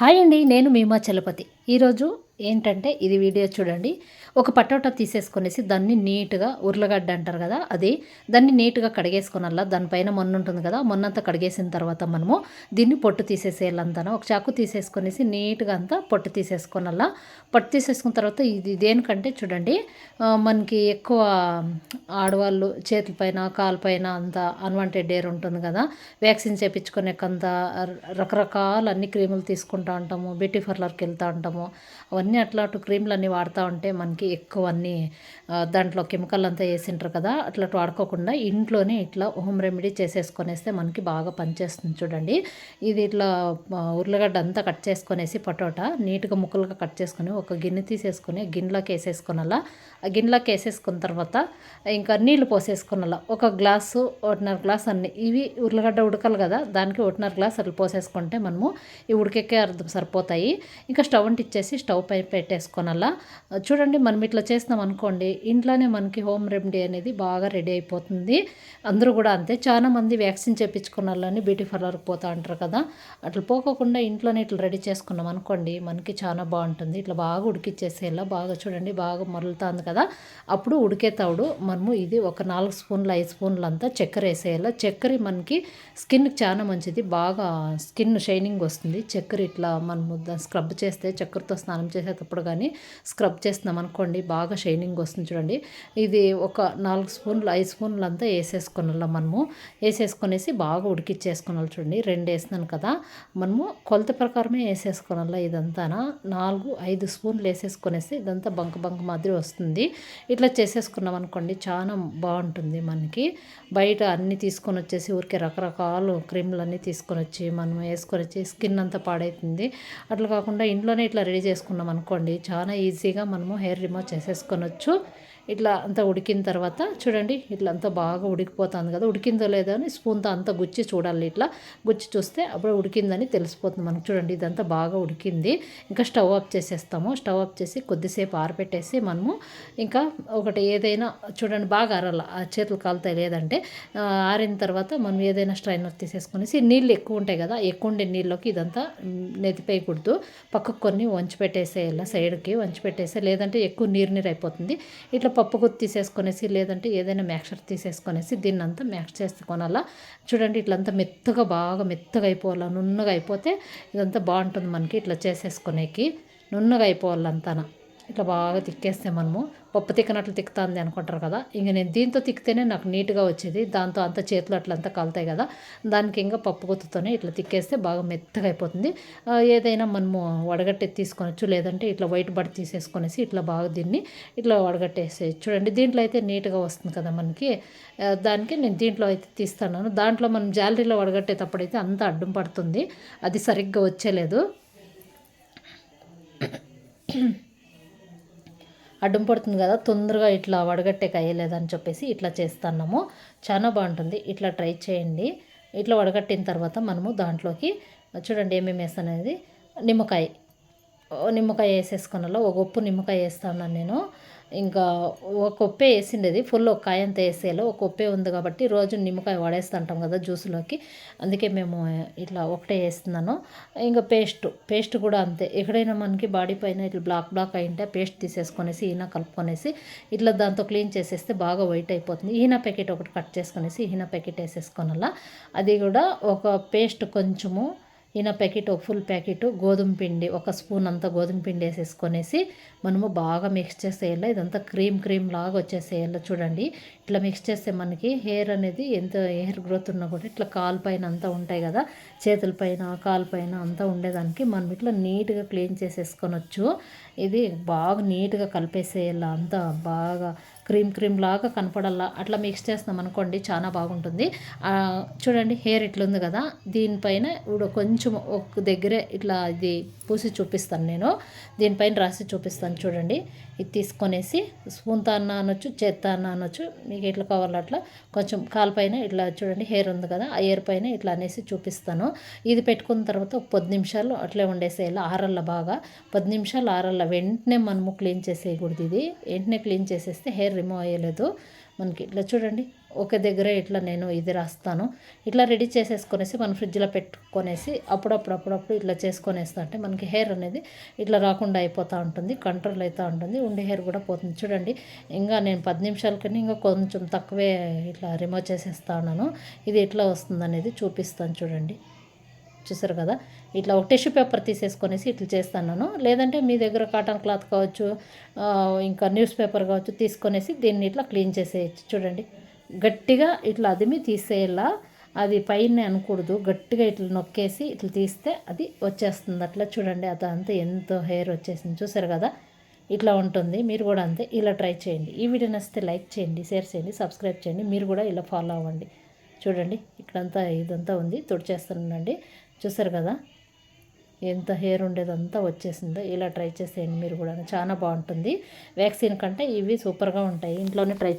Hi అండి నేను మీమా చలపతి. ఈరోజు ఏంటంటే ఇది వీడియో చూడండి. ఒక పటోటా తీసేసుకునేసి దాన్ని నీట్గా ఉర్లగడ్డ అంటారు కదా అది దాన్ని నీట్గా కడిగేసుకున్నలా దానిపైన మొన్న ఉంటుంది కదా మొన్నంతా కడిగేసిన తర్వాత మనము దీన్ని పొట్టు తీసేసేయాలంతా ఒక చాకు తీసేసుకునేసి నీట్గా అంతా పొట్టు తీసేసుకున్నలా పొట్టు తీసేసుకున్న తర్వాత ఇది దేనికంటే చూడండి మనకి ఎక్కువ ఆడవాళ్ళు చేతులపైన కాలుపైన అంత అన్వాంటెడ్ ఎయిర్ ఉంటుంది కదా వ్యాక్సిన్ చేయించుకునేకంత రకరకాల అన్ని క్రీములు తీసుకుంటూ ఉంటాము. బ్యూటీ పార్లర్కి వెళ్తూ ఉంటాము. అవన్నీ అట్లాంటి క్రీమ్లు అన్నీ వాడుతూ ఉంటే మనకి ఎక్కువ అన్నీ దాంట్లో కెమికల్ అంతా వేసింటారు కదా అట్లా వాడుకోకుండా ఇంట్లోనే ఇట్లా హోమ్ రెమెడీ చేసేసుకొనేస్తే మనకి బాగా పనిచేస్తుంది చూడండి. ఇది ఇట్లా ఉర్లగడ్డ అంతా కట్ చేసుకొనేసి పొటోటా నీట్గా ముక్కలుగా కట్ చేసుకొని ఒక గిన్నె తీసేసుకొని గిన్నెలోకి వేసేసుకునలా. ఆ గిన్నెలోకి వేసేసుకున్న తర్వాత ఇంకా నీళ్ళు పోసేసుకున్నలా ఒక గ్లాసు ఒకటిన్నర గ్లాస్ అన్ని. ఇవి ఉర్లగడ్డ ఉడకాలి కదా దానికి ఒకటిన్నర గ్లాస్ అట్లా పోసేసుకుంటే మనము ఈ ఉడికెక్కే అర్థం సరిపోతాయి. ఇంకా స్టవ్ అంటిచ్చేసి స్టవ్ పై పెట్టేసుకోనల్లా చూడండి మనం ఇట్లా చేసినాం అనుకోండి ఇంట్లోనే మనకి హోమ్ రెమెడీ అనేది బాగా రెడీ అయిపోతుంది. అందరూ కూడా అంతే. చాలా మంది వ్యాక్సిన్ చేయించుకున్న వాళ్ళని బ్యూటీ పార్లర్కి పోతా అంటారు కదా. అట్లా పోకోకుండా ఇంట్లోనే ఇట్లా రెడీ చేసుకున్నాం అనుకోండి మనకి చాలా బాగుంటుంది. ఇట్లా బాగా ఉడికిచ్చేసేలా బాగా చూడండి బాగా మరులుతుంది కదా. అప్పుడు ఉడికే తవుడు మనము ఇది ఒక నాలుగు స్పూన్లు ఐదు స్పూన్లు అంతా చక్కెర వేసేయాలి. చక్కెర మనకి స్కిన్కి చాలా మంచిది. బాగా స్కిన్ షైనింగ్ వస్తుంది. చక్కెర ఇట్లా మనము స్క్రబ్ చేస్తే చక్కెరతో స్నానం చేసేటప్పుడు కానీ స్క్రబ్ చేస్తున్నాం అనుకోండి బాగా షైనింగ్ వస్తుంది చూడండి. ఇది ఒక నాలుగు స్పూన్లు ఐదు స్పూన్లు అంతా వేసేసుకున్నాం మనము. వేసేసుకొనేసి బాగా ఉడికిచ్చేసుకున్నాం చూడండి. రెండు వేసినాను కదా. మనము కొలత ప్రకారమే వేసేసుకోనాల ఇదంతా నాలుగు ఐదు స్పూన్లు వేసేసుకొనేసి ఇదంతా బంక బంక మాదిరి వస్తుంది. ఇట్లా చేసేసుకున్నాం అనుకోండి చాలా బాగుంటుంది మనకి. బయట అన్నీ తీసుకొని వచ్చేసి ఊరికే రకరకాలు క్రీములు అన్నీ తీసుకొని వచ్చి మనం వేసుకొని వచ్చి స్కిన్ అంతా పాడైతుంది. అట్లా కాకుండా ఇంట్లోనే ఇట్లా రెడీ చేసుకున్నాం అనుకోండి. చాలా ఈజీగా మనము హెయిర్ రిమూవ్ చేసేసుకొనొచ్చు ఇట్లా అంతా ఉడికిన తర్వాత చూడండి ఇట్లా అంతా బాగా ఉడికిపోతుంది కదా. ఉడికిందో లేదో అని స్పూన్తో అంతా గుచ్చి చూడాలి ఇట్లా. గుచ్చి చూస్తే అప్పుడు ఉడికిందని తెలిసిపోతుంది మనకు. చూడండి ఇదంతా బాగా ఉడికింది. ఇంకా స్టవ్ ఆఫ్ చేసేస్తాము. స్టవ్ ఆఫ్ చేసి కొద్దిసేపు ఆరబెట్టేసి మనము ఇంకా ఒకటి ఏదైనా చూడండి బాగా ఆరాల. చేతులు కాలుతాయి లేదంటే ఆరిన తర్వాత మనం ఏదైనా స్ట్రైనర్ తీసేసుకునేసి నీళ్ళు ఎక్కువ ఉంటాయి కదా ఎక్కువ ఉండే నీళ్ళలోకి ఇదంతా నెతిపేయకూడదు. పక్కకు కొన్ని వంచి పెట్టేసేయాలి సైడ్కి వంచి పెట్టేసే లేదంటే ఎక్కువ నీరు నీరు అయిపోతుంది. ఇట్లా పప్పు గుత్తి తీసేసుకొనేసి లేదంటే ఏదైనా మ్యాక్చర్ తీసేసుకొనేసి దీన్ని అంతా మ్యాక్స్ చేసుకోనాలా చూడండి ఇట్లంతా మెత్తగా బాగా మెత్తగా అయిపోవాలి. నున్నగా అయిపోతే ఇదంతా బాగుంటుంది మనకి ఇట్లా చేసేసుకునేకి. నున్నగా అయిపోవాలంతా ఇట్లా బాగా తిక్కేస్తే మనము. పప్పు తిక్కనట్లు తిక్కుతుంది అనుకుంటారు కదా. ఇంక నేను దీంతో తిక్కితేనే నాకు నీట్గా వచ్చేది. దాంతో అంత చేతులు అట్లంతా కలుతాయి కదా. దానికి ఇంకా పప్పు గుత్తుతోనే ఇట్లా తిక్కేస్తే బాగా మెత్తగా అయిపోతుంది. ఏదైనా మనము వడగట్టే తీసుకొనొచ్చు. లేదంటే ఇట్లా వైట్ బట్ తీసేసుకొనేసి ఇట్లా బాగా దీన్ని ఇట్లా వడగట్టేసి చూడండి దీంట్లో అయితే నీట్గా వస్తుంది కదా మనకి. దానికి నేను దీంట్లో అయితే తీస్తాను దాంట్లో మనం జాలరీలో వడగట్టేటప్పుడు అయితే అంత అడ్డం పడుతుంది. అది సరిగ్గా వచ్చేలేదు. అడ్డం పడుతుంది కదా తొందరగా ఇట్లా వడగట్టే అయ్యలేదని చెప్పేసి ఇట్లా చేస్తున్నాము. చాలా బాగుంటుంది. ఇట్లా ట్రై చేయండి. ఇట్లా వడగట్టిన తర్వాత మనము దాంట్లోకి చూడండి ఏమేమి వేస్తాను అనేది నిమ్మకాయ నిమ్మకాయ వేసేసుకున్నాలో ఒక ఉప్పు నిమ్మకాయ వేస్తాను నేను. ఇంకా ఒక ఉప్పే వేసిండేది. ఫుల్ ఒక కాయ అంతా వేసేయాలి. ఒక ఉప్పే ఉంది కాబట్టి రోజు నిమ్మకాయ వాడేస్తుంటాం కదా జ్యూస్లోకి. అందుకే మేము ఇట్లా ఒకటే వేస్తున్నాను. ఇంకా పేస్ట్ పేస్ట్ కూడా అంతే. ఎక్కడైనా మనకి బాడీ పైన ఇట్లా బ్లాక్ బ్లాక్ అయింటే పేస్ట్ తీసేసుకొనేసి ఈయన కలుపుకొనేసి ఇట్లా దాంతో క్లీన్ చేసేస్తే బాగా వైట్ అయిపోతుంది. ఈయన ప్యాకెట్ ఒకటి కట్ చేసుకొనేసి ఈయన ప్యాకెట్ వేసేసుకోనలా. అది కూడా ఒక పేస్ట్ కొంచెము ఈయన ప్యాకెట్ ఒక ఫుల్ ప్యాకెట్ గోధుమ పిండి ఒక స్పూన్ అంతా గోధుమ పిండి వేసేసుకొనేసి మనము బాగా మిక్స్ చేసేయాలి. ఇదంతా క్రీమ్ క్రీమ్ లాగా వచ్చేసేయాలి. చూడండి ఇట్లా మిక్స్ చేస్తే మనకి హెయిర్ అనేది ఎంత హెయిర్ గ్రోత్ ఉన్నా కూడా ఇట్లా కాలు పైన అంతా ఉంటాయి కదా చేతుల పైన కాలు పైన అంతా ఉండేదానికి మనం ఇట్లా నీట్గా క్లీన్ చేసేసుకొనొచ్చు ఇది బాగా నీట్గా కలిపేసేయాలి అంతా బాగా క్రీమ్ క్రీమ్ లాగా కనపడల్లా. అట్లా మిక్స్ చేస్తున్నాం అనుకోండి చాలా బాగుంటుంది. చూడండి హెయిర్ ఇట్లుంది కదా దీనిపైన ఇప్పుడు కొంచెం ఒక దగ్గరే ఇట్లా ఇది పూసి చూపిస్తాను నేను. దీనిపైన రాసి చూపిస్తాను చూడండి. ఇది తీసుకొనేసి స్పూన్తో అన్న అనొచ్చు చేత్తో అన్న అనొచ్చు మీకు ఎట్లా కావాలో అట్లా. కొంచెం కాలు పైన ఇట్లా చూడండి హెయిర్ ఉంది కదా ఆ హెయిర్ పైన ఇట్లా అనేసి చూపిస్తాను. ఇది పెట్టుకున్న తర్వాత ఒక పది నిమిషాలు అట్లే ఉండేసేయాలి ఆరల్ల బాగా. పది నిమిషాలు ఆరల్ల. వెంటనే మనము క్లీన్ చేసేయకూడదు ఇది. వెంటనే క్లీన్ చేసేస్తే హెయిర్ రిమూవ్ అయ్యలేదు. మనకి ఇట్లా చూడండి ఒక దగ్గర ఇట్లా నేను ఇది రాస్తాను. ఇట్లా రెడీ చేసేసుకొనేసి మనం ఫ్రిడ్జ్లో పెట్టుకొనేసి అప్పుడప్పుడు అప్పుడప్పుడు ఇట్లా చేసుకొనేస్తా అంటే మనకి హెయిర్ అనేది ఇట్లా రాకుండా అయిపోతూ ఉంటుంది కంట్రోల్ అవుతూ ఉంటుంది ఉండే హెయిర్ కూడా పోతుంది. చూడండి ఇంకా నేను పది నిమిషాల కన్నా ఇంకా కొంచెం తక్కువే ఇట్లా రిమూవ్ చేసేస్తా ఉన్నాను. ఇది ఎట్లా వస్తుంది అనేది చూపిస్తాను చూడండి. చూసారు కదా? ఇట్లా ఒక టిష్యూ పేపర్ తీసేసుకొనేసి ఇట్లా చేస్తున్నాను లేదంటే మీ దగ్గర కాటన్ క్లాత్ కావచ్చు ఇంకా న్యూస్ పేపర్ కావచ్చు తీసుకొనేసి దీన్ని ఇట్లా క్లీన్ చేసేయచ్చు. చూడండి. గట్టిగా ఇట్లా అదిమి తీసేయాలా. అది పైన అనకూడదు. గట్టిగా ఇట్లా నొక్కేసి ఇట్లా తీస్తే అది వచ్చేస్తుంది. అట్లా చూడండి. అదంతా ఎంతో హెయిర్ వచ్చేసింది. చూసారు కదా? ఇట్లా ఉంటుంది. మీరు కూడా అంతే. ఇలా ట్రై చేయండి. ఈ వీడియో నచ్చితే లైక్ చేయండి షేర్ చేయండి సబ్స్క్రైబ్ చేయండి. మీరు కూడా ఇలా ఫాలో అవ్వండి. చూడండి ఇక్కడంతా ఇదంతా ఉంది తుడిచేస్తానండి చూసారు కదా ఎంత హెయిర్ ఉండేదంతా వచ్చేసిందో. ఇలా ట్రై చేసేయండి మీరు కూడా చాలా బాగుంటుంది. వ్యాక్సిన్ కంటే ఇవి సూపర్గా ఉంటాయి ఇంట్లోనే ట్రై